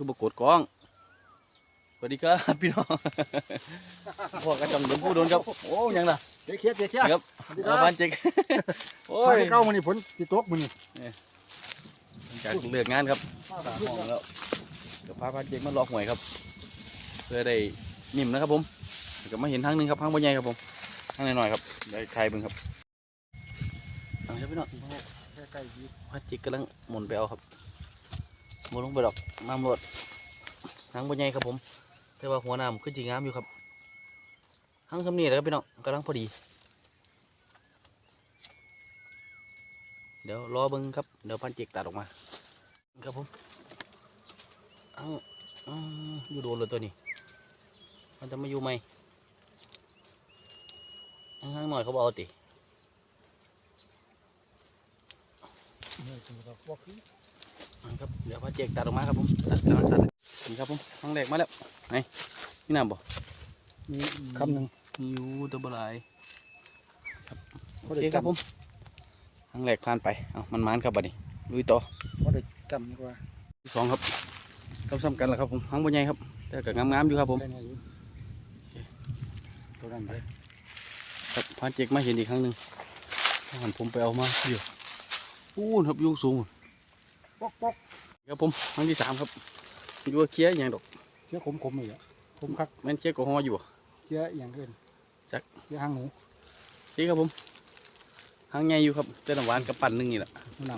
คือบ่กดกล้องสวัสดีครับพี่น้องพ่อกระจองเดินผู้โดนครับ โอ้ยังล่ะเจ๊เคียดเจ๊เคียดครับสวัสดีคเอารับบ้านเจ๊กโอ้ไปยเก้ามันนี่ผลติดตกมันนี่จากเลือกงานครับหาห้องแล้วเดี๋ยวพาบ้านเจ๊กมาลอกหวยครับ เพื่อได้นิ่มนะครับผมเดี๋ยวก็มาเห็นทางหนึงครับทางบ่ใหญ่ครับผมทางน้อยๆครับได้ใครเบิ่งครับเอาครับพี่น้องใกล้ๆดีพระจิกกำลังหมุนไปเอาครับ หมุนลงไปดอกน้ำรดหางบนใหญ่ครับผมแต่ว่าหัวน้ำขึ้นจีงามอยู่ครับหางคำนี้แหละครับพี่น้องกำลังพอดี เดี๋ยวรอเบิ้งครับเดี๋ยวพันจิกตัดออกมา ครับผมเอาอาอยู่โดนเลยตัวนี้ มันจะมาอยู่ไหมหางๆหน่อยเขาบเอาติ คือเอาครับเดี๋ยวพระเจกตัดออกมาครับผมตัดกำลังตัดเลยนี่ครับผมครั้งแรกมาแล้วไหนนี่น้ำบ่มีคำหนึ่งมีอยู่ตัวบหลายโอเขาเคได้ครับผจำมครั้งแรกผ่านไปเอามันมานครับบัดนี้ลุยต่อเขาได้จำดีกว่าที่สองครับก็ซ้ำกันแหละครับผมหางบนใหญ่ครับแต่ก็งามๆอยู่ครับผมได้เนี่ยอยู่ตัวนั้นไปครับพานเจกมาเห็นอีกครั้งหนึ่งหันผมไปเอามาเดี๋ยวอู้นครับอยุงสูง ปอกปอกครับผมครั้งที่สามครับอยู่ว่าเคลียร์อหย่างดอกเชี่ยขมขมๆอีกอะขมคักแม่นเคลียร์แอลกอฮอล์อยู่บ่เชี่ยอหย่างเกินจักเชี่ยหางหนูนี่ครับผมหางใหญ่อยู่ครับแต่น้ำหวานกับปั่นหนึงนี่แหละผู้น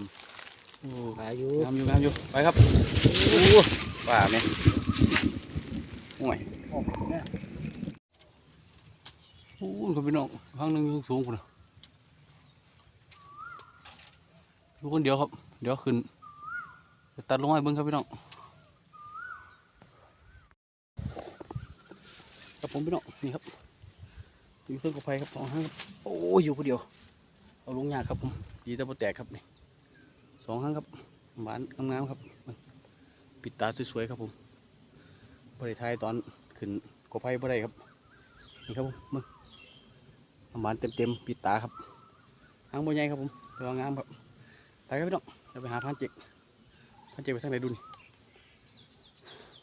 โอ้ำหายอยู่งามอยู่งามอยู่ไปครับโอ้ป่าแม่โอ้ยออกเนี่ยโอ้ยครับพี่น้องข้างหนึงอยู่สูงคุณอยู่คนเดียวครับ เดี๋ยวขึ้นจะ ตัดลงให้เบิ้งครับพี่น้องครับผมพี่น้องนี่ครับอยู่เครื่องกระไฟครับสองห้างครับโอ้ยอยู่คนเดียว เอาลงยากครับผมดีแต่บ่แตกครับนี่สองห้างครับหวานงามๆครับ ปิดตาสวยๆครับผมบริไทยตอนขึ้นกระไฟบ่ได้ครับนี่ครับผมมึงน้ำหวานเต็มๆปิดตาครับหางบัวใหญ่ครับผมระวังงามครับไปครับพี่น้องเดี๋ยวไปหาพันเจก เจกไปทางไหนดูนี่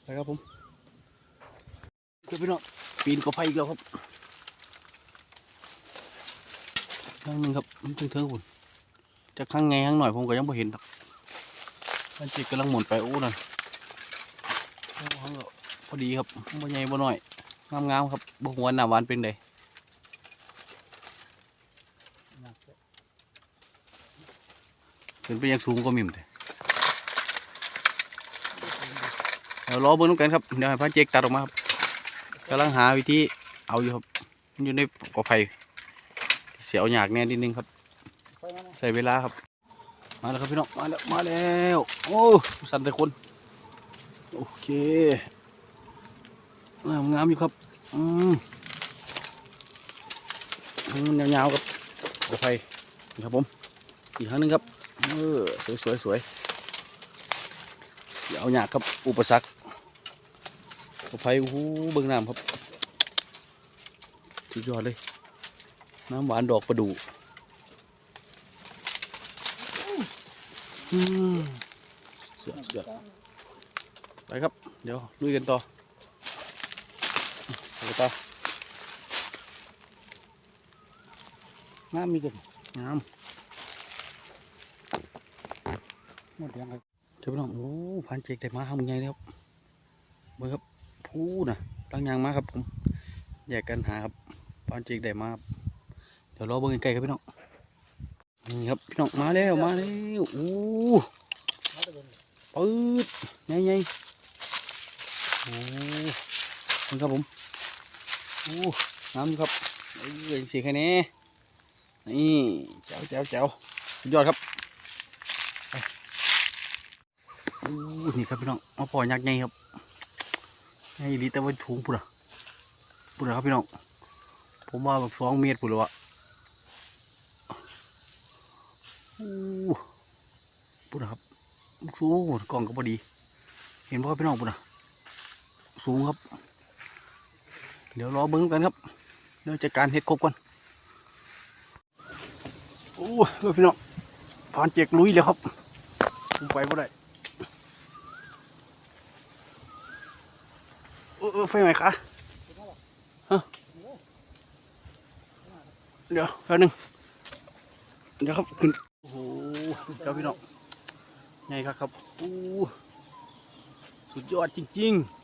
ไปครับผมเดี๋ยวพี่น้องปีนกอไฟอีกแล้วครับครั้งหนึ่งครับมันถึงเทิงคุณจะครั้งไงครั้งหน่อยผมก็ยังไม่เห็นหรอกพันเจกกำลังหมุนไปโอ้นั่นโอ้ครั้งก็พอดีครับบัวใหญ่บัวน้อยงามๆครับบัวหัวหน้าหวานเป็นไงขึ้นไปยังสูงก็มิมแต่ เดี๋ยวรอเบิ้งน้ำกันครับเดี๋ยวให้พระเจกตัดออกมาครับกำลังหาวิธีเอาอยู่ครับอยู่ในกอไผ่เสียวหยากแน่นิดนึงครับ ใส่เวลาครับ มาแล้วครับพี่น้องมาแล้วมาแล้วโอ้สั่นแต่คนโอเคงามงามอยู่ครับอืมมันยาวๆครับกอไผ่นี่ครับผมอีกครั้งหนึงครับเออสวยสวยสวยเดี๋ยวเอาหยากครับอุปสรรค ไผ่โอ้โหเบิ่งน้ำครับสุดยอดเลย น้ำหวานดอกประดู่อืมเสือเสือไปครับ เดี๋ยวลุยกันต่อไปต่อน้ำมีกันน้ำหมดยังไงเจ้าพี่น้องโอ้พันเจกได้มาห้ามึงไงแล้วครับเบิ่งครับ พูนะตั้งยางมาครับผมแยกกันหาครับพันเจกได้มาครับเดี๋ยวรอเบิ่งใกล้ๆครับพี่น้องนี่ครับพี่น้องมาแล้วมาแล้วโอ้ปืดใหญ่ๆโอ้เบิ่งครับผมโอ้น้ำครับเอ้ยสีแค่นี้นี่แจ๋วแจ๋วแจ๋วยอดครับอู้นี่ครับพี่น้องมาปล่อยยักษ์ใหญ่ครับ ใหญ่ดีแต่ว่าถุงปุ่นอะปุ่นอะครับพี่น้อง ผมว่าแบบสองเมตรปุ่นเลยวะอู้ปุ่นอะครับสูงกล่องก็พอดี เห็นป่ะพี่น้องปุ่นอะสูงครับ เดี๋ยวรอเบิ้งกันครับเดี๋ยวจัดการเฮ็ดครบก่อนโอ้ยพี่น้องผ่านเจกลุยแล้วครับไปบ่ได้ อไฟไหมคะเดี๋ยวแป๊บนึงเดี๋ยวครับขึ้นโอ้โหเจ้าพี่น้องไงครับครับโอ้สุดยอดจริงๆ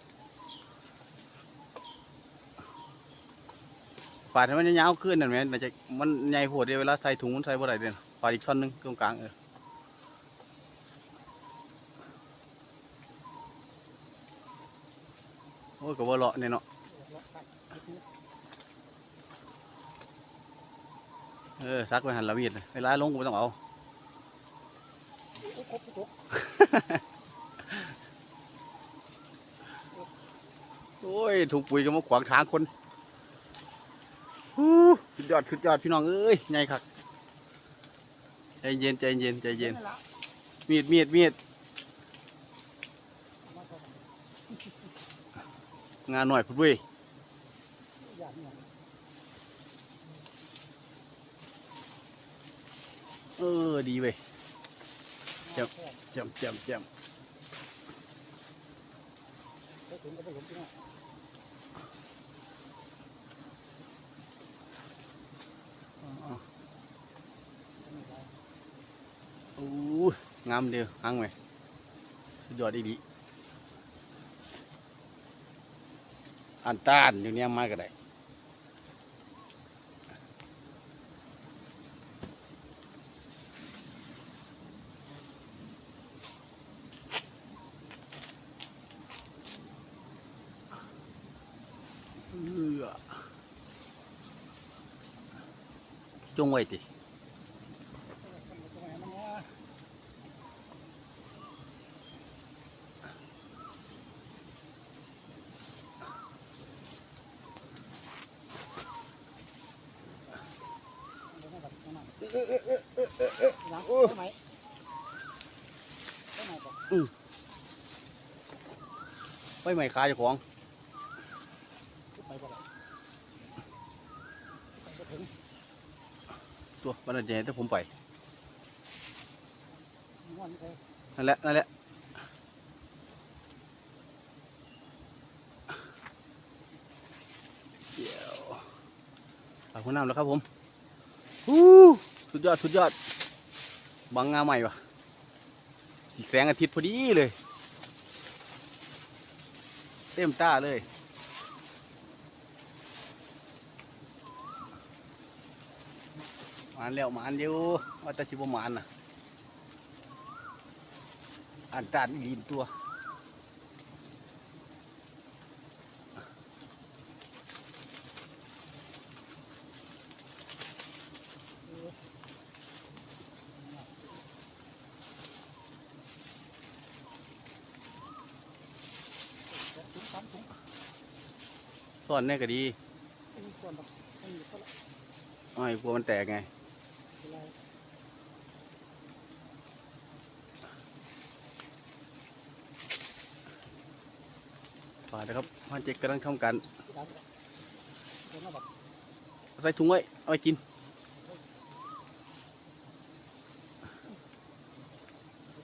ปาดให้มันยาวขึ้นนั่นไหมน่าจะมันใหญ่โหดเดียวเวลาใส่ถุงมันใส่บ่ได้เด่นปาอีกช่อนหนึงตรงกลางเออ อ้ยก็บ่เลาะเนี่ยเนาะเออซักไปหันละเวียดเลยเวลาลงก็บ่ต้องเอาครบทุกโอ้ยถูกปุ๋ยก็มาขวางทางคนฮู้สุดยอดสุดยอดพี่น้องเอ้ยไงครับใจเย็นใจเย็นใจเย็นนี่ละมีดมีดมีด มาเข้ากัน งานหน่อยพุ่นเว้ยเออ ดีเว้ยจ็บแจ่มแจ่มแจ่มไปถึงก็ไปเห็นที่นั่นโอ้ยงามเดียวหางไหมสุดยอดอีดี อันต้านอยู่เนี่ยมาก็ได้เอื้อจงไว้ติ ไว้ใหม่คาเจ้าของตัวบันดาลถ้าผมไปนั่นแหละนั่นแหละเดี๋ยวฝากคุณน้ำแล้วครับผมหูสุดยอดสุดยอดบังงาใหม่วะ แสงอาทิตย์พอดีเลย เต็มตาเลย มานแล้วมานอยู่ว่าแตะชิบมานนะอันตานยินตัว ซ่อนแน่ก็ดีอ้อยกลัวมันแตกไงฝากนะครับพ่อเจ๊กกำลังทำการใส่ถุงไว้เอาไว้กิน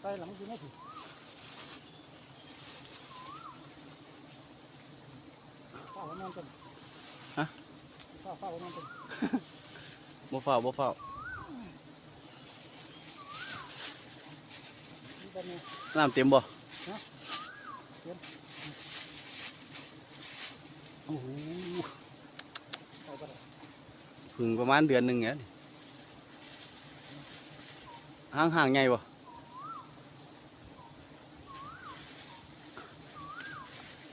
ไปหลังกินไม่ถึง ข้าวมันเป็น ฮะข้าวข้าบ่เฝ้าบ่เฝ้าน้ำเต็มบ่โอ้พึ่งประมาณเดือนหนึ่งเนี่ยห่างห่างๆไงบ่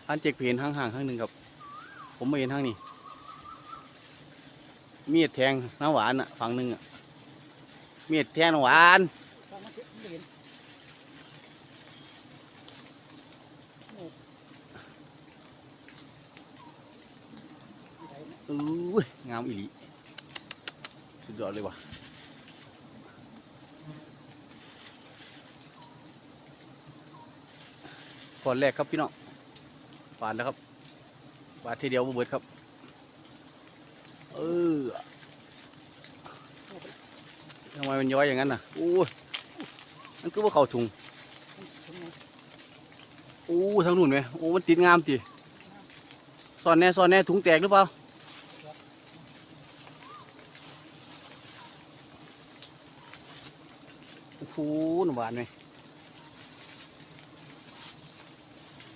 อันเจ๊กเพียนห่างห่างๆข้างหนึ่งครับ ผมไม่เห็นข้างนี้มีดแทงน้ำหวานอะฝั่งหนึ่งอะมีดแทงน้ำหวานอู้ยงามอีหลีสุดยอดเลยว่ะก่อนแรกครับพี่น้องปาดแล้วครับ ปาทีเดียวบ่เบิดครับ เออทำไมมันย้อยอย่างนั้นน่ะอู้มันก็ว่าเข้าถุงอู้ทางนู่นไหมโอ้มันติดงามติซ่อนแน่ซ่อนแน่ถุงแตกหรือเปล่าโอ้โหหวานไหม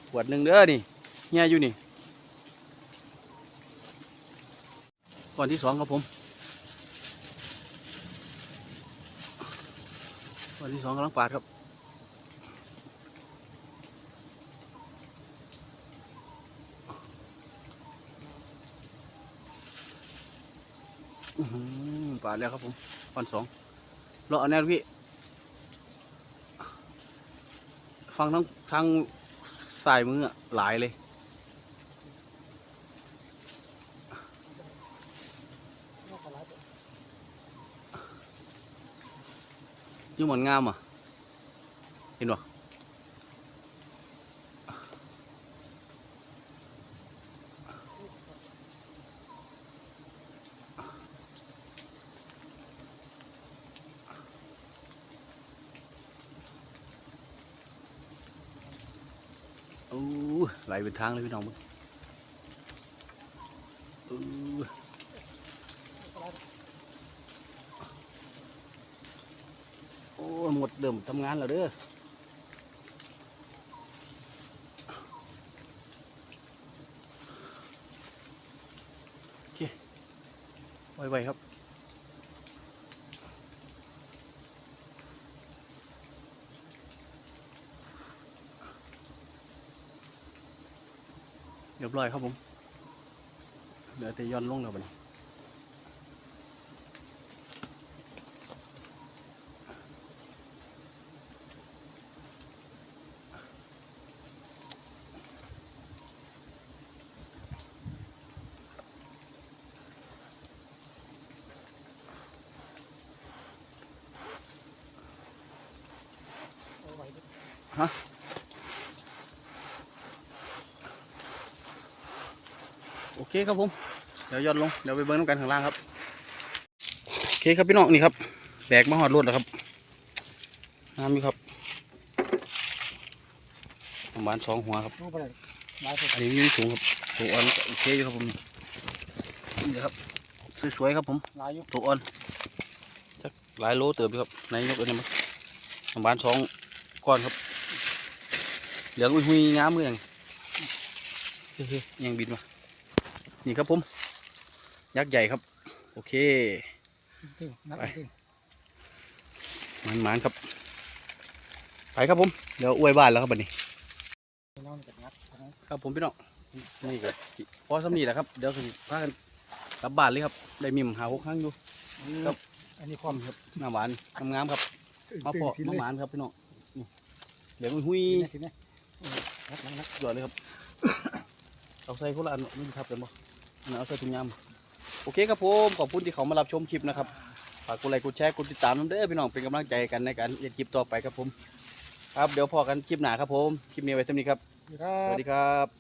ขวดหนึ่งเด้อนี่เฮียอยู่นี่ ก่อนที่สองครับผมก่อนที่สองกำลังปาดครับอื้อหือปาดแล้วครับผมปันสองรอแนวพี่ฟังทั้งทางสายมืออะหลายเลย นอกกระไรตัว อยุ่เหมือนงามอะ เห็นปะโอ้ไหลเป็นทางเลยพี่น้องมึงอู้ นอกกระไร โดเดิมทำงานแล้วเด้อโอเคไวๆครับเรียบร้อยครับผม เหลือแต่ย้อนลงแล้วบัดนี้ ดิโอเคครับผม เดี๋ยวย้อนลง เดี๋ยวไปเบิ้งน้ำกันข้างล่างครับ โอเคครับพี่น้องนี่ครับ แบกมาหอดรถแล้วครับน้ำอยู่ครับประมาณสองหัวครับนอกกระไรหลายตัวอันนี้อยู่ในถุงครับถุงอ่อนก็โอเคอยู่ครับผมนี่นี่นะครับ สวยๆครับผมหลายอยู่ถุงอ่อนจักหลายโลเติบอยู่ครับ ในยกอันนี้มาประมาณสองก้อนครับเห ลืองหุยๆงามมือยังเฮ้ยๆยังบินมานี่ครับผม ยักษ์ใหญ่ครับ โอเคจริงนักไปจริงมันมันๆครับ ไปครับผม เดี๋ยวอวยบ้านแล้วครับบัดนี้น้องจะงัดนะครับผมพี่น้องนี่ก็พอสำนีแหละครับ เดี๋ยวสิพากันกลับบ้านเลยครับ ได้มิมหาหกครั้งอยู่ครับ อันนี้ความครับหน้าหวานงามๆครับ มาพอทิ้งมาเลยหวานครับพี่น้องนี่เดี๋ยวมันหุยที นักนักนักหยอดเลยครับ เอาใส่คนละอันนี่ครับเดี๋ยวมาเอาใส่ถุงยำโอเคครับผมขอบคุณที่เขามารับชมคลิปนะครับฝากกดไลค์กดแชร์กดติดตามน้ำเด้อพี่น้องเป็นกำลังใจกันในการเรียนคลิปต่อไปครับผม ครับเดี๋ยวพอกันคลิปหน้าครับผม คลิปนี้ไว้เท่านี้ครับ สวัสดีครับ